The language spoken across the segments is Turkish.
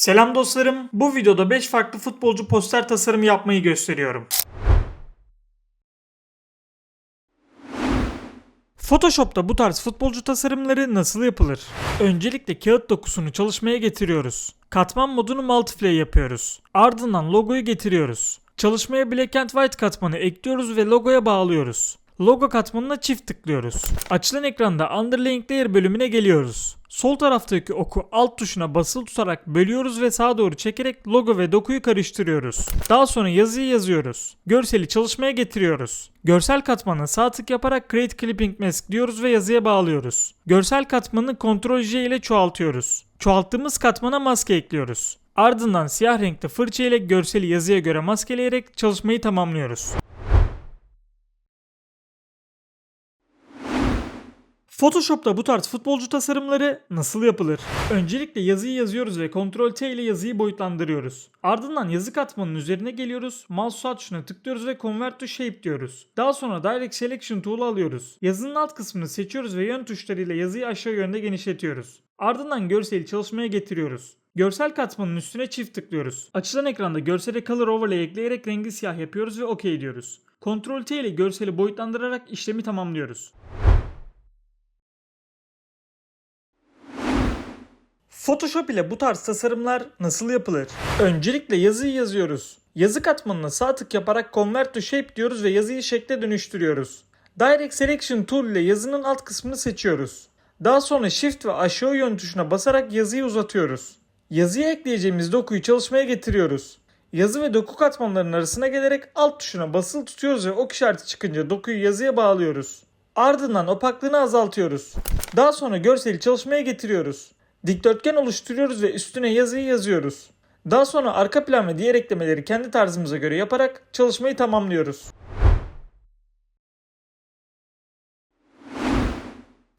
Selam dostlarım. Bu videoda 5 farklı futbolcu poster tasarımı yapmayı gösteriyorum. Photoshop'ta bu tarz futbolcu tasarımları nasıl yapılır? Öncelikle kağıt dokusunu çalışmaya getiriyoruz. Katman modunu multiplay yapıyoruz. Ardından logoyu getiriyoruz. Çalışmaya Black and White katmanı ekliyoruz ve logoya bağlıyoruz. Logo katmanına çift tıklıyoruz. Açılan ekranda Underlaying Layer bölümüne geliyoruz. Sol taraftaki oku alt tuşuna basılı tutarak bölüyoruz ve sağa doğru çekerek logo ve dokuyu karıştırıyoruz. Daha sonra yazıyı yazıyoruz. Görseli çalışmaya getiriyoruz. Görsel katmana sağ tık yaparak Create Clipping Mask diyoruz ve yazıya bağlıyoruz. Görsel katmanı Ctrl J ile çoğaltıyoruz. Çoğalttığımız katmana maske ekliyoruz. Ardından siyah renkli fırça ile görseli yazıya göre maskeleyerek çalışmayı tamamlıyoruz. Photoshop'ta bu tarz futbolcu tasarımları nasıl yapılır? Öncelikle yazıyı yazıyoruz ve Ctrl T ile yazıyı boyutlandırıyoruz. Ardından yazı katmanının üzerine geliyoruz, mouse tuşuna tıklıyoruz ve Convert to Shape diyoruz. Daha sonra Direct Selection Tool'u alıyoruz. Yazının alt kısmını seçiyoruz ve yön tuşlarıyla yazıyı aşağı yönde genişletiyoruz. Ardından görseli çalışmaya getiriyoruz. Görsel katmanın üstüne çift tıklıyoruz. Açılan ekranda görsele Color Overlay ekleyerek rengi siyah yapıyoruz ve OK diyoruz. Ctrl T ile görseli boyutlandırarak işlemi tamamlıyoruz. Photoshop ile bu tarz tasarımlar nasıl yapılır? Öncelikle yazıyı yazıyoruz. Yazı katmanına sağ tık yaparak Convert to Shape diyoruz ve yazıyı şekle dönüştürüyoruz. Direct Selection Tool ile yazının alt kısmını seçiyoruz. Daha sonra Shift ve aşağı yön tuşuna basarak yazıyı uzatıyoruz. Yazıya ekleyeceğimiz dokuyu çalışmaya getiriyoruz. Yazı ve doku katmanlarının arasına gelerek alt tuşuna basılı tutuyoruz ve ok işareti çıkınca dokuyu yazıya bağlıyoruz. Ardından opaklığını azaltıyoruz. Daha sonra görseli çalışmaya getiriyoruz. Dikdörtgen oluşturuyoruz ve üstüne yazıyı yazıyoruz. Daha sonra arka plan ve diğer eklemeleri kendi tarzımıza göre yaparak çalışmayı tamamlıyoruz.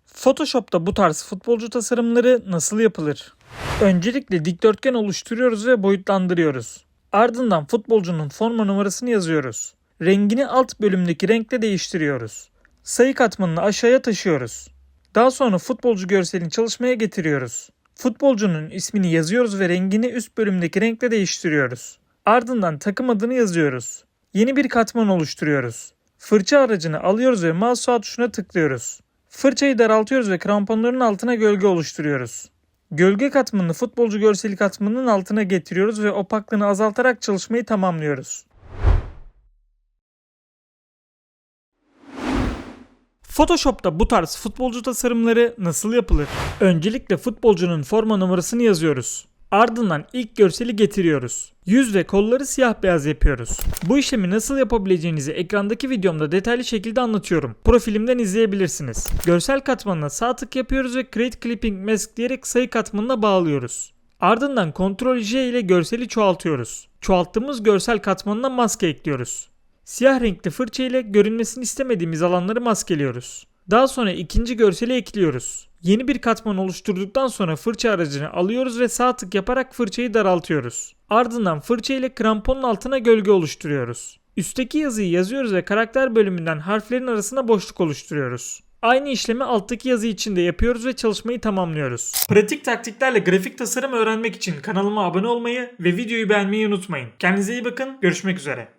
Photoshop'ta bu tarz futbolcu tasarımları nasıl yapılır? Öncelikle dikdörtgen oluşturuyoruz ve boyutlandırıyoruz. Ardından futbolcunun forma numarasını yazıyoruz. Rengini alt bölümdeki renkle değiştiriyoruz. Sayı katmanını aşağıya taşıyoruz. Daha sonra futbolcu görselini çalışmaya getiriyoruz. Futbolcunun ismini yazıyoruz ve rengini üst bölümdeki renkle değiştiriyoruz. Ardından takım adını yazıyoruz. Yeni bir katman oluşturuyoruz. Fırça aracını alıyoruz ve mouse sağ tuşuna tıklıyoruz. Fırçayı daraltıyoruz ve kramponların altına gölge oluşturuyoruz. Gölge katmanını futbolcu görseli katmanının altına getiriyoruz ve opaklığını azaltarak çalışmayı tamamlıyoruz. Photoshop'ta bu tarz futbolcu tasarımları nasıl yapılır? Öncelikle futbolcunun forma numarasını yazıyoruz. Ardından ilk görseli getiriyoruz. Yüz ve kolları siyah beyaz yapıyoruz. Bu işlemi nasıl yapabileceğinizi ekrandaki videomda detaylı şekilde anlatıyorum. Profilimden izleyebilirsiniz. Görsel katmanına sağ tık yapıyoruz ve Create Clipping Mask diyerek sayı katmanına bağlıyoruz. Ardından Ctrl J ile görseli çoğaltıyoruz. Çoğalttığımız görsel katmanına maske ekliyoruz. Siyah renkli fırça ile görünmesini istemediğimiz alanları maskeliyoruz. Daha sonra ikinci görseli ekliyoruz. Yeni bir katman oluşturduktan sonra fırça aracını alıyoruz ve sağ tık yaparak fırçayı daraltıyoruz. Ardından fırça ile kramponun altına gölge oluşturuyoruz. Üstteki yazıyı yazıyoruz ve karakter bölümünden harflerin arasına boşluk oluşturuyoruz. Aynı işlemi alttaki yazı için de yapıyoruz ve çalışmayı tamamlıyoruz. Pratik taktiklerle grafik tasarım öğrenmek için kanalıma abone olmayı ve videoyu beğenmeyi unutmayın. Kendinize iyi bakın. Görüşmek üzere.